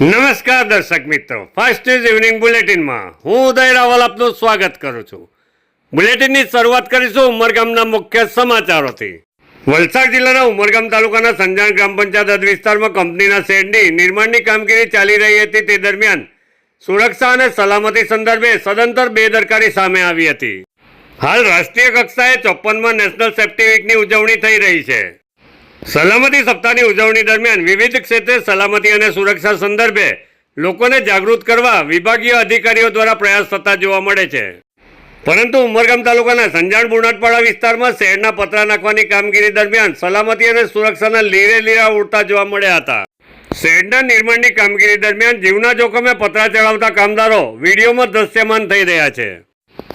નમસ્કાર દર્શક મિત્રો. ફાસ્ટ ન્યૂઝ ઇવનિંગ બુલેટિનમાં હું ઉદય રાવલ આપનું સ્વાગત કરું છું. બુલેટિનની શરૂઆત કરીશું ઉમરગામના મુખ્ય સમાચારોથી. વલસાડ જિલ્લાના ઉમરગામ તાલુકાના સંજાણ ગ્રામ પંચાયત હદ વિસ્તારમાં કંપનીના શેડની નિર્માણની કામગીરી ચાલી રહી હતી તે દરમિયાન સુરક્ષા અને સલામતી સંદર્ભે સદંતર બેદરકારી સામે આવી હતી. હાલ રાષ્ટ્રીય કક્ષાએ ચોપ્પનમાં નેશનલ સેફ્ટી વીકની ઉજવણી થઈ રહી છે. સલામતી સપ્તાહની ઉજવણી દરમિયાન વિવિધ ક્ષેત્રે સલામતી અને સુરક્ષા સંદર્ભે લોકોને જાગૃત કરવા વિભાગીય અધિકારીઓ દ્વારા પ્રયાસ થતા જોવા મળે છે. પરંતુ ઉમરગામ તાલુકાના સંજાણ બુણાટપાડા વિસ્તારમાં શહેરના પતરા નાખવાની કામગીરી દરમિયાન સલામતી અને સુરક્ષાના લીરે લીરા ઉડતા જોવા મળ્યા હતા. શહેરના નિર્માણની કામગીરી દરમિયાન જીવના જોખમે પતરા ચડાવતા કામદારો વિડીયોમાં દ્રશ્યમાન થઈ રહ્યા છે.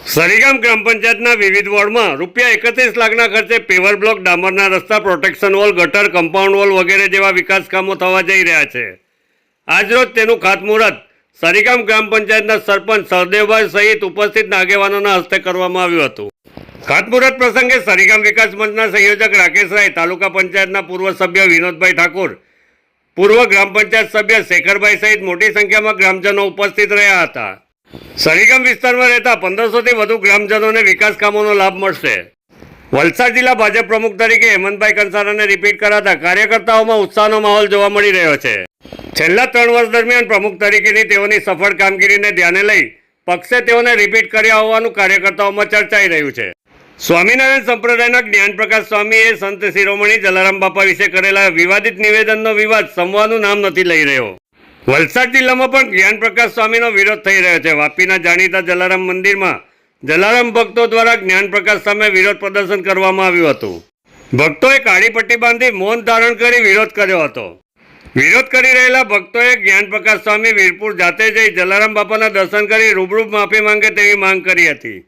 સરીગામ ગ્રામ પંચાયતના વિવિધ વોર્ડમાં રૂપિયા એકત્રીસ લાખના ખર્ચે પેવર બ્લોક ડામરના રસ્તા પ્રોટેક્શન વોલ, ગટર, કમ્પાઉન્ડ વોલ વગેરે જેવા વિકાસ કામો થવા જઈ રહ્યા છે. આજરોજ તેનું ખાતમુહૂર્ત સરીગામ ગ્રામ પંચાયતના સરપંચ સરદેવભાઈ સહિત ઉપસ્થિત આગેવાનોના હસ્તે કરવામાં આવ્યું હતું. ખાતમુહૂર્ત પ્રસંગે સરીગામ વિકાસ મંચના સંયોજક રાકેશ રાય, તાલુકા પંચાયતના પૂર્વ સભ્ય વિનોદભાઈ ઠાકોર, પૂર્વ ગ્રામ પંચાયત સભ્ય શેખરભાઈ સહિત મોટી સંખ્યામાં ગ્રામજનો ઉપસ્થિત રહ્યા હતા. સરીગામ વિસ્તારમાં રહેતા પંદરસોથી વધુ ગ્રામજનોને વિકાસ કામોનો લાભ મળશે. વલસાડ જિલ્લા ભાજપ પ્રમુખ તરીકે હેમંતભાઈ કંસારાને રિપીટ કરાતા કાર્યકર્તાઓમાં ઉત્સાહનો માહોલ જોવા મળી રહ્યો છે. છેલ્લા ત્રણ વર્ષ દરમિયાન પ્રમુખ તરીકેની તેઓની સફળ કામગીરીને ધ્યાને લઈ પક્ષે તેઓને રિપીટ કર્યા હોવાનું કાર્યકર્તાઓમાં ચર્ચાઈ રહ્યું છે. સ્વામિનારાયણ સંપ્રદાયના જ્ઞાન પ્રકાશ સ્વામીએ સંત શિરોમણી જલારામ બાપા વિશે કરેલા વિવાદિત નિવેદનનો વિવાદ સમવાનું નામ નથી લઈ રહ્યો. વલસાડ જિલ્લામાં પણ જ્ઞાનપ્રકાશ સ્વામીનો વિરોધ થઈ રહ્યો છે. વાપીના જાણીતા જલારામ મંદિરમાં જલારામ ભક્તો દ્વારા જ્ઞાનપ્રકાશ સામે વિરોધ પ્રદર્શન કરવામાં આવ્યું હતું. ભક્તોએ કાળી પટ્ટી બાંધી મૌન ધારણ કરી વિરોધ કર્યો હતો. વિરોધ કરી રહેલા ભક્તોએ જ્ઞાનપ્રકાશ સ્વામી વીરપુર જાતે જઈ જલારામ બાપાના દર્શન કરી રૂબરૂ માફી માંગે તેવી માંગ કરી હતી.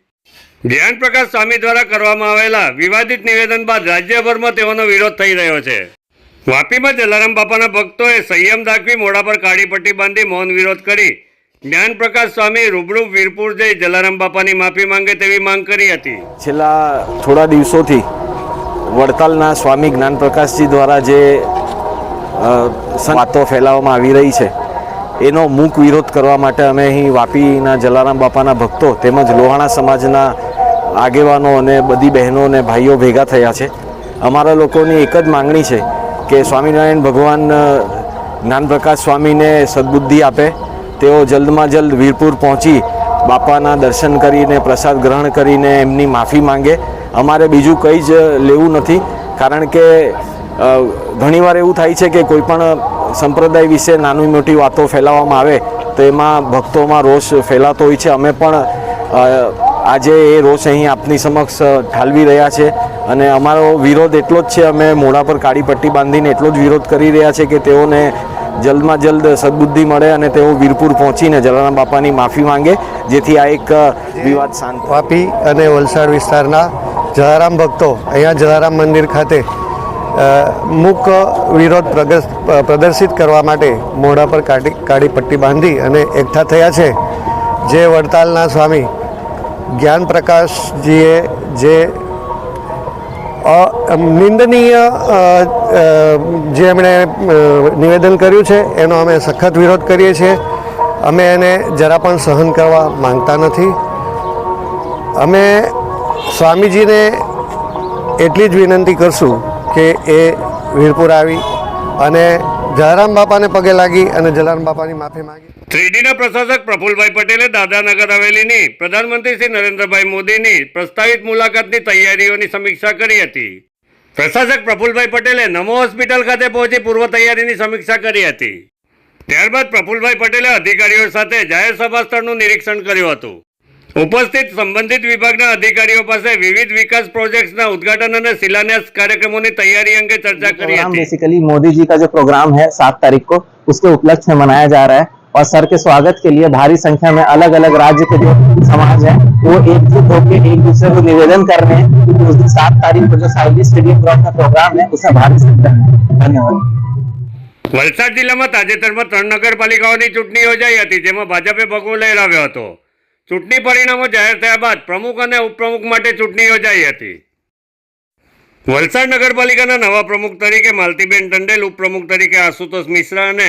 જ્ઞાનપ્રકાશ સ્વામી દ્વારા કરવામાં આવેલા વિવાદિત નિવેદન બાદ રાજ્યભરમાં તેઓનો વિરોધ થઈ રહ્યો છે. વાપીમાં જલારામ બાપાના ભક્તોએ સંયમ દાખવી મોઢા પર કાળી પટ્ટી બાંધી મૌન વિરોધ કરી. જ્ઞાન પ્રકાશ સ્વામી રૂબરૂ વીરપુર જઈ જલારામ બાપાની માફી માંગે તેવી માંગ કરી હતી. છેલ્લા થોડા દિવસોથી વડતાલના સ્વામી જ્ઞાનપ્રકાશજી દ્વારા જે વાતો ફેલાવવામાં આવી રહી છે, એનો મૂક વિરોધ કરવા માટે અમે અહીં વાપીના જલારામ બાપાના ભક્તો તેમજ લોહાણા સમાજના આગેવાનો અને બધી બહેનો અને ભાઈઓ ભેગા થયા છે. અમારા લોકોની એક જ માંગણી છે કે સ્વામિનારાયણ ભગવાન જ્ઞાનપ્રકાશ સ્વામીને સદબુદ્ધિ આપે, તેઓ જલ્દમાં જલ્દ વીરપુર પહોંચી બાપાના દર્શન કરીને, પ્રસાદ ગ્રહણ કરીને એમની માફી માંગે. અમારે બીજું કંઈ જ લેવું નથી, કારણ કે ઘણીવાર એવું થાય છે કે કોઈપણ સંપ્રદાય વિશે નાની મોટી વાતો ફેલાવવામાં આવે, તો એમાં ભક્તોમાં રોષ ફેલાતો હોય છે. અમે પણ આજે એ રોષ અહીં આપની સમક્ષ ઠાલવી રહ્યા છે અને અમારો વિરોધ એટલો જ છે, અમે મોઢા પર કાળી પટ્ટી બાંધીને એટલો જ વિરોધ કરી રહ્યા છે કે તેઓને જલ્દમાં જલ્દ સદબુદ્ધિ મળે અને તેઓ વીરપુર પહોંચીને જલારામ બાપાની માફી માંગે, જેથી આ એક વિવાદ શાંત. વાપી અને વલસાડ વિસ્તારના જલારામ ભક્તો અહીંયા જલારામ મંદિર ખાતે મૂક વિરોધ પ્રદર્શિત કરવા માટે મોઢા પર કાળી કાળી પટ્ટી બાંધી અને એકઠા થયા છે જે વડતાલના સ્વામી જ્ઞાન પ્રકાશજીએ જે નિંદનીય જે એમણે નિવેદન કર્યું છે, એનો અમે સખત વિરોધ કરીએ છીએ. અમે એને જરા પણ સહન કરવા માંગતા નથી. અમે સ્વામીજીને એટલી જ વિનંતી કરશું કે એ વીરપુર આવી અને જલારામ બાપાને પગે લાગી અને જલારામ બાપાની માફી માંગી. થ્રીડીના પ્રશાસક પ્રફુલભાઈ પટેલે દાદાનગર હવેલીની પ્રધાનમંત્રી શ્રી નરેન્દ્રભાઈ મોદીની પ્રસ્તાવિત મુલાકાતની તૈયારીઓની સમીક્ષા કરી હતી પ્રશાસક પ્રફુલભાઈ પટેલે નમો હોસ્પિટલ ખાતે પહોંચી પૂર્વ તૈયારીની સમીક્ષા કરી હતી ત્યારબાદ પ્રફુલભાઈ પટેલે અધિકારીઓ સાથે જાહેર સભા સ્થળનું નિરીક્ષણ કર્યું હતું ઉપસ્થિત સંબંધિત વિભાગના અધિકારીઓ પાસે વિવિધ વિકાસ પ્રોજેક્ટ્સના ઉદ્ઘાટન અને શિલાન્યાસ કાર્યક્રમોની તૈયારી અંગે ચર્ચા કરી प्रोग्राम હતી बेसिकली मोदी जी का जो प्रोग्राम है सात तारीख को उसके उपलक्ष्य में मनाया जा रहा है और सर के स्वागत के लिए भारी संख्या में अलग अलग राज्य के जो समाज है वो एकजुट होकर एक दूसरे को निवेदन कर रहे हैं कि उस दिन सात तारीख को जो साइली स्टेडियम ग्राउंड का प्रोग्राम है उसमें भारी संख्या में धन्यवाद વલસાડ જિલ્લામાં તાજેતરમાં ત્રણ નગરપાલિકાઓની ચૂંટણી યોજાઈ હતી જેમાં ભાજપે ભગવો લહેરાવ્યો હતો ચૂંટણી પરિણામો જાહેર થયા બાદ પ્રમુખ અને ઉપપ્રમુખ માટે ચૂંટણી યોજાઈ હતી વલસાડ નગરપાલિકાના નવા પ્રમુખ તરીકે માલતીબેન ટંડેલ ઉપપ્રમુખ તરીકે આશુતોષ મિશ્રા અને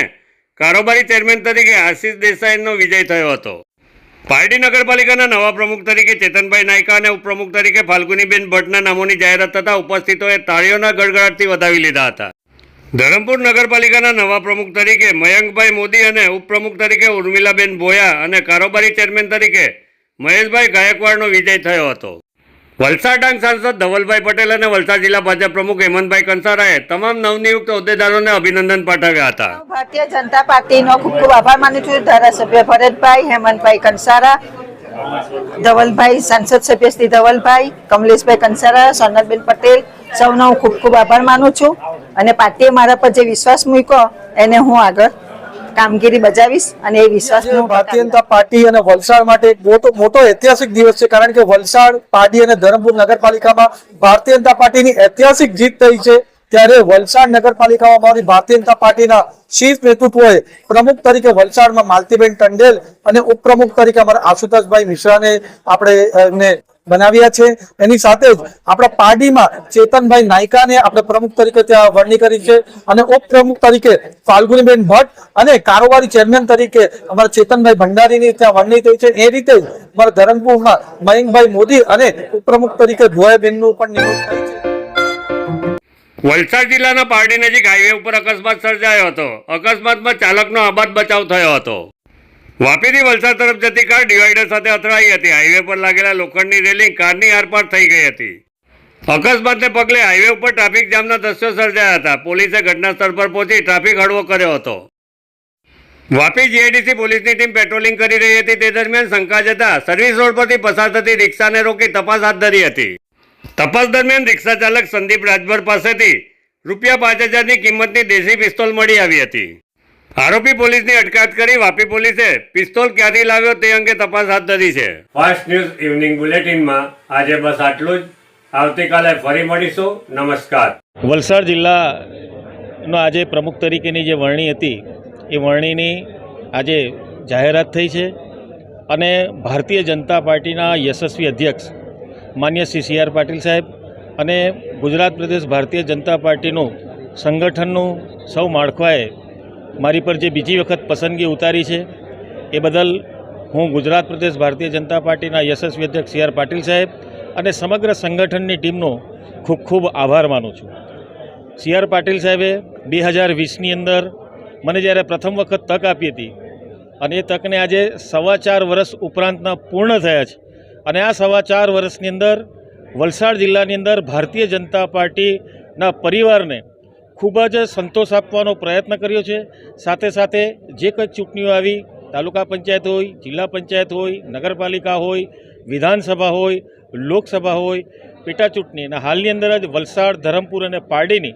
કારોબારી ચેરમેન તરીકે આશીષ દેસાઈનો વિજય થયો હતો. પાર્ટી નગરપાલિકાના નવા પ્રમુખ તરીકે ચેતનભાઈ નાયકા અને ઉપપ્રમુખ તરીકે ફાલ્ગુનીબેન ભટ્ટના નામોની જાહેરાત થતાં ઉપસ્થિતોએ તાળીઓના ગડગડાટથી વધાવી લીધા હતા. ધરમપુર નગરપાલિકાના નવા પ્રમુખ તરીકે મયંકભાઈ મોદી અને ઉપપ્રમુખ તરીકે ઉર્મિલાબેન ભોયા અને કારોબારી ચેરમેન તરીકે મહેશભાઈ ગાયકવાડનો વિજય થયો હતો. વલસાડ ડાંગ સાંસદ ધવલભાઈ પટેલ અને વલસાડ જિલ્લા ભાજપ પ્રમુખ હેમંતભાઈ કંસારાએ તમામ નવનિયુક્ત હોદ્દેદારોને અભિનંદન પાઠવ્યા હતા. ભારતીય જનતા પાર્ટીનો ખૂબ ખૂબ આભાર માનું છું. ધારાસભ્ય ભરતભાઈ, હેમંતભાઈ કંસારા, ધવલભાઈ, સાંસદ સભ્ય શ્રી ધવલભાઈ, કમલેશભાઈ કંસારા, સોનલબેન પટેલ, સૌનો હું ખૂબ ખૂબ આભાર માનું છું. અને પાર્ટીએ મારા પર જે વિશ્વાસ મૂક્યો, એને હું આગળ કામગીરી બજાવીશ અને એ વિશ્વાસ ભારતીય જનતા પાર્ટી અને વલસાડ માટે એક મોટો મોટો ઐતિહાસિક દિવસ છે કારણ કે વલસાડ પાડી અને ધરમપુર નગરપાલિકામાં ભારતીય જનતા પાર્ટીની ઐતિહાસિક જીત થઈ છે. ત્યારે વલસાડ નગરપાલિકામાં અમારી ભારતીય જનતા પાર્ટીના શીર્ષ નેતૃત્વએ પ્રમુખ તરીકે વલસાડમાં માલતીબેન ટંડેલ અને ઉપપ્રમુખ તરીકે અમારા આશુતોષભાઈ મિશ્રાને આપણે એમને બનાવ્યા છે. એની સાથે જ આપણા પાર્ટીમાં ચેતનભાઈ નાયકાને આપણે પ્રમુખ તરીકે ત્યાં વરણી કરી છે અને ઉપપ્રમુખ તરીકે ફાલ્ગુનીબેન ભટ્ટ અને કારોબારી ચેરમેન તરીકે અમારા ચેતનભાઈ ભંડારીની ત્યાં વરણી થઈ છે. એ રીતે જ અમારા ધરમપુરમાં મયંકભાઈ મોદી અને ઉપપ્રમુખ તરીકે ભોયાબેનનું પણ નિમણૂક થઈ છે. વલસાડ જિલ્લાના પારડી નજીક હાઈવે ઉપર અકસ્માત સર્જાયો હતો. અકસ્માતમાં ચાલકનો આબાદ બચાવ થયો હતો. વાપીથી વલસાડ તરફ જતી કાર ડિવાઈડર સાથે અથડાઈ હતી. હાઈવે પર લાગેલા લોખંડની રેલિંગ કારની આરપાર થઈ ગઈ હતી. અકસ્માતને પગલે હાઈવે ઉપર ટ્રાફિક જામના દ્રશ્યો સર્જાયા હતા. પોલીસે ઘટના સ્થળ પર પહોંચી ટ્રાફિક હળવો કર્યો હતો. વાપી જીઆઈડીસી પોલીસની ટીમ પેટ્રોલિંગ કરી રહી હતી. તે દરમિયાન શંકા જતા સર્વિસ રોડ પરથી પસાર થતી રિક્ષાને રોકી તપાસ હાથ ધરી હતી. તપાસ દરમિયાન રિક્ષા ચાલક સંદીપ રાજભર પાસેથી રૂપિયા પાંચ હજારની કિંમતની દેશી પિસ્તોલ મળી આવી હતી. આરોપી પોલીસની અટકાયત કરી વાપી પોલીસે પિસ્તોલ ક્યાંથી લાવ્યો તે અંગે તપાસ હાથ ધરી છે. ફાસ્ટ ન્યૂઝ ઇવનિંગ બુલેટિનમાં આજે બસ આટલું જ. આવતીકાલે ફરી મળીશું. નમસ્કાર. વલસાડ જિલ્લાનો આજે પ્રમુખ તરીકેની જે વરણી હતી એ વરણીની આજે જાહેરાત થઈ છે અને ભારતીય જનતા પાર્ટીના યશસ્વી અધ્યક્ષ માન્ય શ્રી સી. આર. પાટીલ સાહેબ અને ગુજરાત પ્રદેશ ભારતીય જનતા પાર્ટીનું સંગઠનનું સૌ માળખાએ મારી પર જે બીજી વખત પસંદગી ઉતારી છે, એ બદલ હું ગુજરાત પ્રદેશ ભારતીય જનતા પાર્ટીના યશસ્વી અધ્યક્ષ સી આર પાટીલ સાહેબ અને સમગ્ર સંગઠનની ટીમનો ખૂબ ખૂબ આભાર માનું છું. સી આર પાટીલ સાહેબે બે હજાર વીસની અંદર મને જ્યારે પ્રથમ વખત તક આપી હતી અને એ તકને આજે સવા ચાર વર્ષ ઉપરાંતના પૂર્ણ થયા છે અને આ સવા ચાર વર્ષની અંદર વલસાડ જિલ્લાની અંદર ભારતીય જનતા પાર્ટીના પરિવારને ખૂબ જ સંતોષ આપવાનો પ્રયત્ન કર્યો છે. સાથે સાથે જે કંઈ ચૂંટણીઓ આવી, તાલુકા પંચાયત હોય, જિલ્લા પંચાયત હોય, નગરપાલિકા હોય, વિધાનસભા હોય, લોકસભા હોય, પેટા ચૂંટણી અને હાલની અંદર જ વલસાડ, ધરમપુર અને પારડીની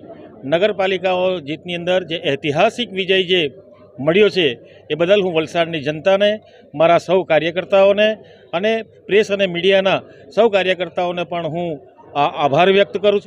નગરપાલિકાઓ જીતની અંદર જે ઐતિહાસિક વિજય જે મળ્યો છે, એ બદલ હું વલસાડની જનતાને, મારા સૌ કાર્યકર્તાઓને અને પ્રેસ અને મીડિયાના સૌ કાર્યકર્તાઓને પણ હું આભાર વ્યક્ત કરું છું.